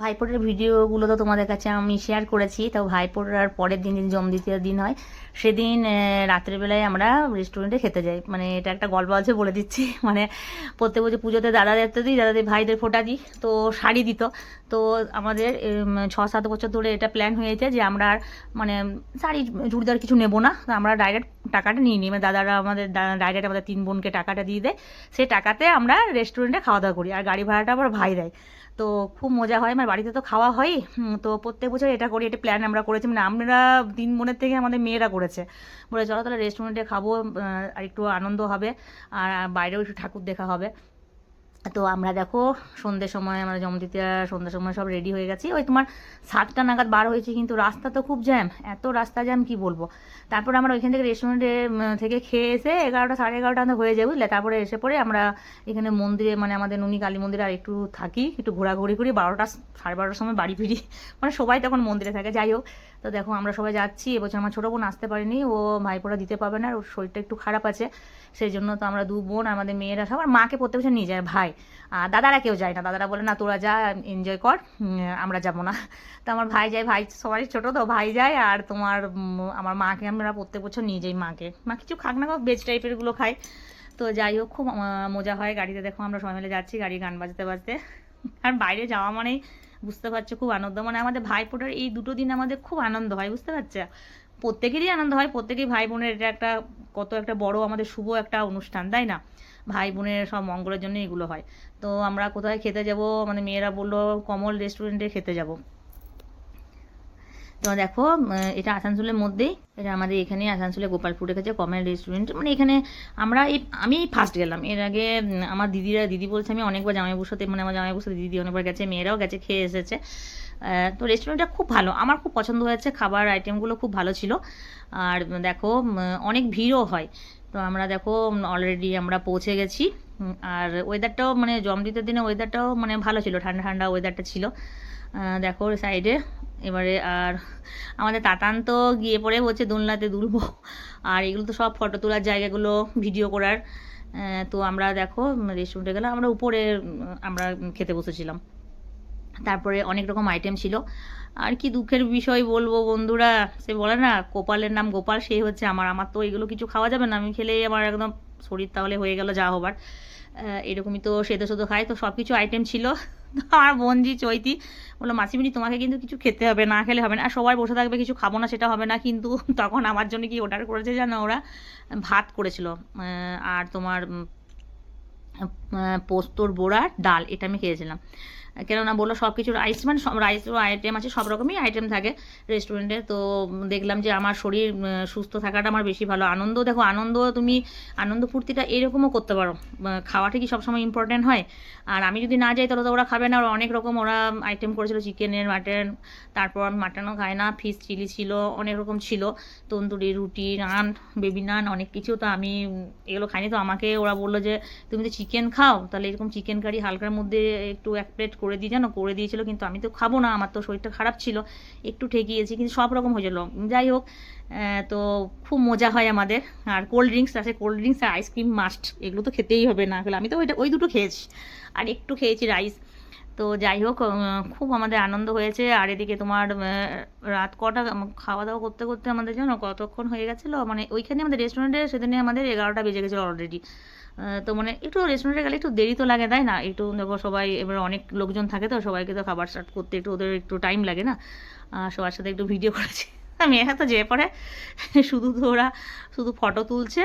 ভাইপোটার ভিডিওগুলো তো তোমাদের কাছে আমি শেয়ার করেছি। তো ভাইপোটার পরের দিন জম দ্বিতীয় দিন হয়, সেদিন রাত্রেবেলায় আমরা রেস্টুরেন্টে খেতে যাই। মানে এটা একটা গল্প আছে বলে দিচ্ছি। মানে প্রত্যেক বছর পুজোতে দাদাদের তো দিই, দাদাদের ভাইদের ফোটা দিই, তো শাড়ি দিত। তো আমাদের ছ, সাত বছর ধরে এটা প্ল্যান হয়েছে যে আমরা আর মানে শাড়ি চুড়িদার কিছু নেব না। আমরা ডাইরেক্ট টাকাটা নিয়ে নিই মানে দাদারা আমাদের ডাইরেক্ট আমাদের তিন বোনকে টাকাটা দিয়ে দেয়। সেই টাকাতে আমরা রেস্টুরেন্টে খাওয়া দাওয়া করি। আর গাড়ি ভাড়াটা আবার ভাই দেয়। তো খুব মজা হয়। আমার বাড়িতে তো খাওয়া হয় তো প্রত্যেক বছর এটা করি, এটা প্ল্যান আমরা করেছি। মানে আমরা দিন মনের থেকে আমাদের মেয়েরা করেছে। বলে চলো তাহলে রেস্টুরেন্টে খাব আর একটু আনন্দ হবে। আর বাইরেও একটু ঠাকুর দেখা হবে। তো আমরা দেখো সন্ধ্যের সময় আমরা জমদিতে সন্ধ্যের সময় সব রেডি হয়ে গেছি। ওই তোমার সাতটা নাগাদ বার হয়েছি, কিন্তু রাস্তা তো খুব জ্যাম এত রাস্তা জ্যাম কি বলব? তারপর আমরা ওইখান থেকে রেস্টুরেন্টে থেকে খেয়ে এসে এগারোটা, সাড়ে এগারোটা হয়ে যায়, বুঝলে? তারপরে এসে পরে আমরা এখানে মন্দিরে মানে আমাদের নুনি কালী মন্দিরে আর একটু থাকি, একটু ঘোরাঘুরি করি। বারোটা, সাড়ে বারোটার সময় বাড়ি ফিরি। মানে সবাই তখন মন্দিরে থাকে, যাই হোক। তো দেখো আমরা সবাই যাচ্ছি। এবছর আমার ছোটো বোন আসতে পারেনি, ও ভাইপোরা দিতে পারবে না ওর শরীরটা একটু খারাপ আছে। সেই জন্য তো আমরা দু বোন, আমাদের মেয়েরা সব, আর মাকে প্রত্যেক বছর নিয়ে যায়, ভাই। আর দাদারা কেউ যায় না। দাদারা বলে, না, তোরা যা এনজয় কর আমরা যাব না। তো আমার ভাই যায়, ভাই সবাই ছোটো, তো ভাই যায় আর তোমার আমার মাকে আমরা প্রত্যেক বছর নিয়ে যাই মাকে। মা কিছু খাক না ভেজ টাইপেরগুলো খাই তো যাই হোক, খুব মজা হয় গাড়িতে। দেখো, আমরা সবাই মিলে যাচ্ছি গাড়ি গান বাজতে বাজতে। আর বাইরে যাওয়া মানেই বুঝতে পারছ, খুব আনন্দ। মানে আমাদের ভাইফোঁটার এই দুটো দিন আমাদের খুব আনন্দ হয়, বুঝতে পারছ? প্রত্যেকেরই আনন্দ হয় প্রত্যেকেই ভাই বোনের এটা একটা কত একটা বড় আমাদের শুভ একটা অনুষ্ঠান, তাই না? ভাই বোনের সব মঙ্গলের জন্য এগুলো হয়। তো আমরা কোথায় খেতে যাব? মানে মেয়েরা বলল, কমল রেস্টুরেন্টে খেতে যাব। তো দেখো এটা আসানসোলের মধ্যেই। এটা আমাদের এখানে আসানসোলে গোপালপুরে কাছে কমল রেস্টুরেন্ট মানে এখানে আমরা এই, আমি ফার্স্ট গেলাম। এর আগে আমার দিদিরা, দিদি বলছে আমি অনেকবার জামাইবুর সাথে মানে আমার জামাইবুর সাথে দিদি অনেকবার গেছে, মেয়েরাও গেছে, খেয়ে এসেছে। তো রেস্টুরেন্টটা খুব ভালো। আমার খুব পছন্দ হয়েছে, খাবার আইটেমগুলো খুব ভালো ছিল। আর দেখো অনেক ভিড়ও হয়। তো আমরা দেখো অলরেডি আমরা পৌঁছে গেছি। আর ওয়েদারটাও মানে জমদিতের দিনে ওয়েদারটাও মানে ভালো ছিল। ঠান্ডা ঠান্ডা ওয়েদারটা ছিল। দেখো সাইডে এবারে আর আমাদের তাতান তো গিয়ে পড়ে বলছে দোলনাতে দুলবো। আর এগুলো তো সব ফটো তোলার জায়গাগুলো ভিডিও করার। তো আমরা দেখো রেস্টুরেন্টে গেলাম আমরা উপরে আমরা খেতে বসেছিলাম। তারপরে অনেক রকম আইটেম ছিল। আর কি দুঃখের বিষয় বলব বন্ধুরা, সে বলে না, গোপালের নাম গোপাল সেই হচ্ছে আমার। আমার তো এগুলো কিছু খাওয়া যাবে না, আমি খেলেই আমার একদম শরীর তাহলে হয়ে গেল যা হবার। এরকমই তো সেদ্ধ সেদ্ধ খায়, তো সব কিছু আইটেম ছিল আমার বোনজি চৈতি, বলল মাসিমিনি তোমাকে কিন্তু কিছু খেতে হবে না, খেলে হবে না, আর সবাই বসে থাকবে, কিছু খাব না, সেটা হবে না। কিন্তু তখন আমার জন্য কি অর্ডার করেছে জানো ওরা? ভাত করেছিল। আর তোমার পোস্তর বড়া ডাল, এটা আমি খেয়েছিলাম। কেননা বলল সব কিছু রাইস মানে সব রাইস আইটেম আছে, সব রকমই আইটেম থাকে রেস্টুরেন্টে তো দেখলাম যে আমার শরীর সুস্থ থাকাটা আমার বেশি ভালো। আনন্দ, দেখো আনন্দ তুমি, আনন্দ ফুর্তিটা এরকমও করতে পারো। খাওয়াটা কি সবসময় ইম্পর্টেন্ট হয়? আর আমি যদি না যাই, তাহলে তো ওরা খাবে না। ওরা অনেক রকম ওরা আইটেম করেছিল চিকেনের মাটন তারপর মাটনও খায় না। ফিশ চিলি ছিল, অনেক রকম ছিল। তন্দুরি, রুটি, নান বেবি নান অনেক কিছু তো আমি এগুলো খাইনি। তো আমাকে ওরা বলল যে, তুমি তো চিকেন খাও, তাহলে এরকম চিকেন কারি হালকার মধ্যে একটু এক প্লেট করে দিয়ে জানো? করে দিয়েছিল, কিন্তু আমি তো খাব না, আমার তো শরীরটা খারাপ ছিল। একটু ঠেকিয়েছি, কিন্তু সব রকম হয়েছিল যাই হোক তো খুব মজা হয় আমাদের। আর কোল্ড ড্রিঙ্কস আছে কোল্ড ড্রিঙ্কস আর আইসক্রিম মাস্ট এগুলো তো খেতেই হবে না। আমি তো ওইটা, ওই দুটো খেয়েছি। আর একটু খেয়েছি রাইস তো যাই হোক খুব আমাদের আনন্দ হয়েছে। আর এদিকে তোমার রাত কটা খাওয়া দাওয়া করতে করতে আমাদের জানো, কতক্ষণ হয়ে গেছিল? মানে ওইখানে আমাদের রেস্টুরেন্টে সেদিনে আমাদের এগারোটা বেজে গেছিল অলরেডি তো মানে একটু রেস্টুরেন্টে গেলে একটু দেরি তো লাগে, তাই না? একটু দেখো সবাই, এবার অনেক লোকজন থাকে তো, সবাইকে তো খাবার স্টার্ট করতে একটু ওদের একটু টাইম লাগে না। সবার সাথে একটু ভিডিও করেছি। মেয়েরা তো যেয়ে পড়ে। শুধু তো ওরা শুধু ফটো তুলছে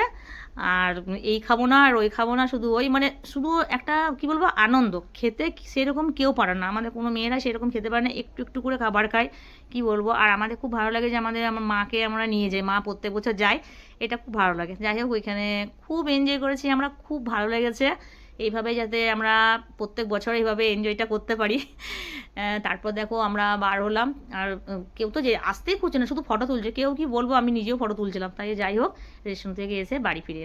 আর এই খাব না আর ওই খাব না, শুধু ওই মানে শুধু একটা কি বলব আনন্দ। খেতে সেরকম কেউ পারে না। আমাদের কোনো মেয়েরা সেরকম খেতে পারে না। একটু একটু করে খাবার খায়, কি বলব? আর আমাদের খুব ভালো লাগে যে আমাদের আমার মাকে আমরা নিয়ে যাই। মা প্রত্যেক বছর যায়। এটা খুব ভালো লাগে। যাই হোক, ওইখানে খুব এনজয় করেছি। আমরা খুব ভালো লেগেছে। এইভাবে যাতে আমরা প্রত্যেক বছর এইভাবে এনজয়টা করতে পারি। তারপর দেখো আমরা বার হলাম। আর কেউ তো যে আসতেই খুঁজছে না, শুধু ফটো তুলছে। কেউ কি বলব, আমি নিজেও ফটো তুলছিলাম। তাই যাই হোক রেশন থেকে এসে বাড়ি ফিরে